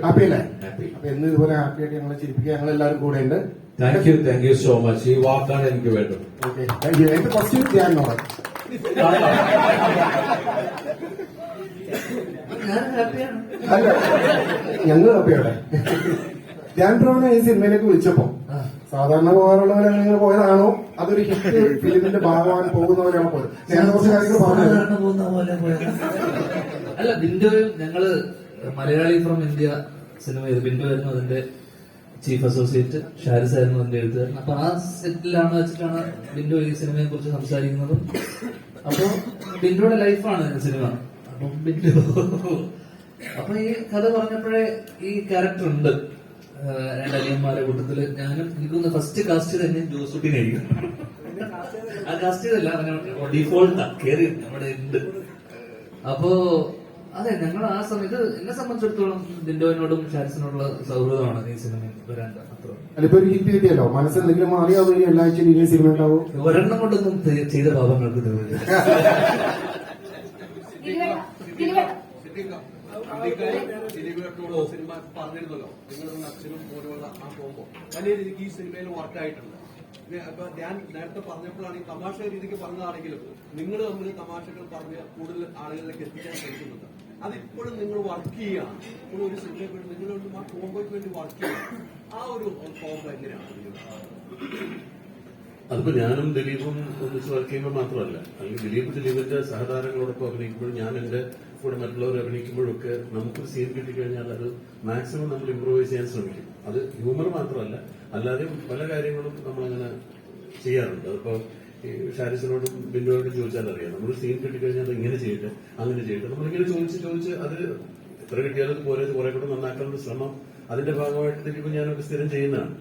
അപ്പൊ എന്ന് ഇതുപോലെ ഹാപ്പി ആയിട്ട് ഞങ്ങളെ ചിരിപ്പിക്കുക. ഞങ്ങൾ എല്ലാവരും കൂടെ ഉണ്ട്. Thank you thank you so much ഈ വാക്കാണ് എനിക്ക് വേണ്ടത്. ഓക്കെ. താങ്ക് യു എന്റെ ഫസ്റ്റ് ധ്യാൻ നോക്കാം ഞാൻ പ്രവണ അല്ല ഞങ്ങൾ ഹാപ്പിയാണ് ധ്യാൻ ബ്രോനെ ഈ സിനിമയിലേക്ക് വിളിച്ചപ്പോ സാധാരണ പോകാറുള്ളവരെ നിങ്ങൾ പോയതാണോ? അതൊരു ഹിറ്റ് ഫിലിമിന്റെ ഭാഗമാകാൻ പോകുന്നവരാണ് പോയത്. ഞാൻ കുറച്ച് കാര്യങ്ങൾ പറഞ്ഞു അല്ല ബിന്ദു ഞങ്ങൾ മലയാളി ഫ്രം ഇന്ത്യ സിനിമ ചെയ്തു ബിന്ദു അതിന്റെ ചീഫ് അസോസിയേറ്റ് ഷാരിസ് ആയിരുന്നു അതിന്റെ എഴുത്തുകാരൻ. അപ്പൊ ആ സെറ്റിലാണ് വെച്ചിട്ടാണ് ബിന്ദു ഈ സിനിമയെ കുറിച്ച് സംസാരിക്കുന്നതും. അപ്പൊ ബിന്ദുയുടെ ലൈഫാണ് സിനിമ അപ്പൊ ബിന്ദു അപ്പൊ ഈ കഥ പറഞ്ഞപ്പോഴേ ഈ ക്യാരക്ടർ ഉണ്ട്. രണ്ടിയന്മാരുടെ കൂട്ടത്തിൽ ഞാനും എനിക്കൊന്ന് ഫസ്റ്റ് കാസ്റ്റ് തന്നെ ജോസുട്ടിനായിരിക്കും ആ കാസ്റ്റ് ചെയ്തല്ല ഡിഫോൾട്ടാ കേറി നമ്മുടെ ഉണ്ട് അപ്പോ അതെ ഞങ്ങൾ ആ സമയത്ത് എന്നെ സംബന്ധിച്ചിടത്തോളം ദിൻഡോവിനോടും ഷാരിസിനോടുള്ള സൗഹൃദമാണ് ഈ സിനിമയിൽ വരാൻ അത്ര അതിപ്പോ ഒരു ഹിറ്റ് കിട്ടിയല്ലോ? മനസ്സെന്തെങ്കിലും മാറിയാ വഴി എല്ലാ ആഴ്ചയും ഇനിയും സിനിമ ഉണ്ടാവും. ഒരെണ്ണം കൊണ്ടൊന്നും ചെയ്ത പാപങ്ങൾക്ക് സിനിമ പറഞ്ഞിരുന്നല്ലോ നിങ്ങളും അച്ഛനും പോലുള്ള ആ പോകുമ്പോ വലിയ രീതിക്ക് ഈ സിനിമയിൽ വർക്കായിട്ടുണ്ട് ഇത് അപ്പൊ ഞാൻ നേരത്തെ പറഞ്ഞപ്പോഴാണ് ഈ തമാശ രീതിക്ക് പറഞ്ഞതാണെങ്കിലും നിങ്ങൾ തമ്മിൽ തമാശകൾ പറഞ്ഞ് കൂടുതൽ ആളുകളിലേക്ക് എത്തിക്കാൻ ശ്രമിക്കുന്നുണ്ട് അതിപ്പോഴും നിങ്ങൾ വർക്ക് ചെയ്യുകയാണ്. ഇപ്പോഴും ഒരു സിനിമയ്ക്ക് വേണ്ടി നിങ്ങളൊന്നും ആ കോമ്പോയ്ക്ക് വേണ്ടി വർക്ക് ചെയ്യുക ആ ഒരു കോമ്പോ എങ്ങനെയാണ്? അതിപ്പോ ഞാനും ദിലീപും ഒന്നിച്ച് വർക്ക് ചെയ്യുമ്പോൾ മാത്രമല്ല. അല്ലെങ്കിൽ ദിലീപ് ദിലീപിന്റെ സഹതാരങ്ങളോടൊപ്പം അഭിനയിക്കുമ്പോഴും ഞാൻ എന്റെ കൂടെ മറ്റുള്ളവർ അഭിനയിക്കുമ്പോഴൊക്കെ നമുക്ക് സീൻ കിട്ടിക്കഴിഞ്ഞാൽ അത് മാക്സിമം നമ്മൾ ഇമ്പ്രൂവൈസ് ചെയ്യാൻ ശ്രമിക്കും. അത് ഹ്യൂമർ മാത്രമല്ല അല്ലാതെ പല കാര്യങ്ങളും നമ്മളങ്ങനെ ചെയ്യാറുണ്ട്. അതിപ്പോ ഷാരിസിനോടും ബിന്ദുവോടും ചോദിച്ചാൽ അറിയാം നമ്മൾ സീൻ കിട്ടിക്കഴിഞ്ഞാൽ അത് ഇങ്ങനെ ചെയ്യട്ടെ അങ്ങനെ ചെയ്യട്ടെ. നമ്മളിങ്ങനെ ചോദിച്ച് ചോദിച്ച് അത് എത്ര കിട്ടിയാലും പോലെ കുറെ കൂടെ നന്നാക്കാനുള്ള ശ്രമം അതിന്റെ ഭാഗമായിട്ട് ദിലീപ് ഞാനൊക്കെ സ്ഥിരം ചെയ്യുന്നതാണ്.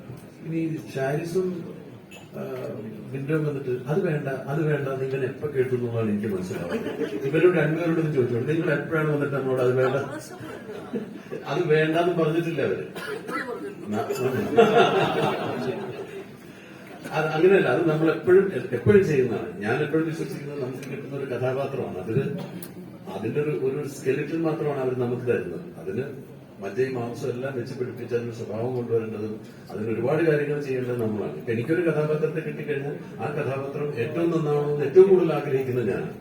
ഇനി ഷാരിസും വിൻഡോ വന്നിട്ട് അത് വേണ്ട അത് വേണ്ട നിങ്ങൾ എപ്പോ കേട്ടു എന്നാണ് എനിക്ക് മനസ്സിലാവുന്നത്. ഇവരോട് രണ്ടുപേരോടും ചോദിച്ചു നിങ്ങൾ എപ്പോഴാണ് വന്നിട്ട് നമ്മളോട് അത് വേണ്ട? അത് വേണ്ടെന്ന് പറഞ്ഞിട്ടില്ല അവർ. അത് അങ്ങനെയല്ല അത് നമ്മൾ എപ്പോഴും എപ്പോഴും ചെയ്യുന്നതാണ്. ഞാൻ എപ്പോഴും വിശ്വസിക്കുന്നത് നമുക്ക് കിട്ടുന്ന ഒരു കഥാപാത്രമാണ്. അതിന് അതിന്റെ ഒരു ഒരു സ്കെലിറ്റൻ മാത്രമാണ് അവർ നമുക്ക് തരുന്നത്. അതിന് മജ്ജയും മാംസം എല്ലാം വെച്ച് പിടിപ്പിച്ച് അതിന് സ്വഭാവം കൊണ്ടുവരേണ്ടതും അതിന് ഒരുപാട് കാര്യങ്ങൾ ചെയ്യേണ്ടത് നമ്മളാണ്. ഇപ്പൊ എനിക്കൊരു കഥാപാത്രത്തെ കിട്ടിക്കഴിഞ്ഞാൽ ആ കഥാപാത്രം ഏറ്റവും നന്നാവണമെന്ന് ഏറ്റവും കൂടുതൽ ആഗ്രഹിക്കുന്നത് ഞാനാണ്.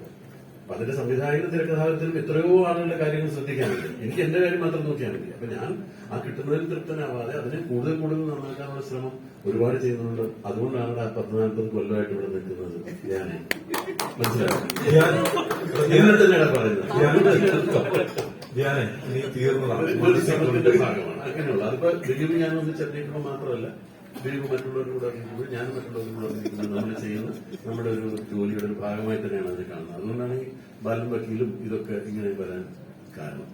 അപ്പൊ അതിന്റെ സംവിധായകനും തിരക്കഥാകൃത്തിനും എത്രയോ ആളുകളുടെ കാര്യങ്ങൾ ശ്രദ്ധിക്കാനുണ്ട്. എനിക്ക് എന്റെ കാര്യം മാത്രം നോക്കിയാൽ മതി അപ്പൊ ഞാൻ ആ കിട്ടുന്നതിൽ തൃപ്തനാവാതെ അതിനെ കൂടുതൽ കൂടുതൽ നന്നാക്കാനുള്ള ശ്രമം ഒരുപാട് ചെയ്യുന്നുണ്ട്. അതുകൊണ്ടാണ് ആ പത്ത് നാൽപ്പത് കൊല്ലമായിട്ട് ഇവിടെ നിൽക്കുന്നത് ഞാൻ മനസ്സിലായി? ഞാൻ തന്നെയാണ് പറയുന്നത് ഞാനേ നീ തീർന്നതാണ് അങ്ങനെയുള്ള. അതിപ്പോ ദിലീപ് ഞാൻ ഒന്ന് അഭിനയിക്കുമ്പോൾ മാത്രമല്ല ദിലീപ് മറ്റുള്ളവരോട് കൂടെ അഭിനയിക്കുമ്പോൾ ഞാൻ മറ്റുള്ളവരോട് കൂടെ അഭിനയിക്കുന്നത് നമ്മൾ ചെയ്യുന്ന നമ്മുടെ ഒരു ജോലിയുടെ ഒരു ഭാഗമായി തന്നെയാണ് അത് കാണുന്നത്. അതുകൊണ്ടാണ് ഈ ബാലൻ വക്കീലും ഇതൊക്കെ ഇങ്ങനെ വരാൻ കാരണം.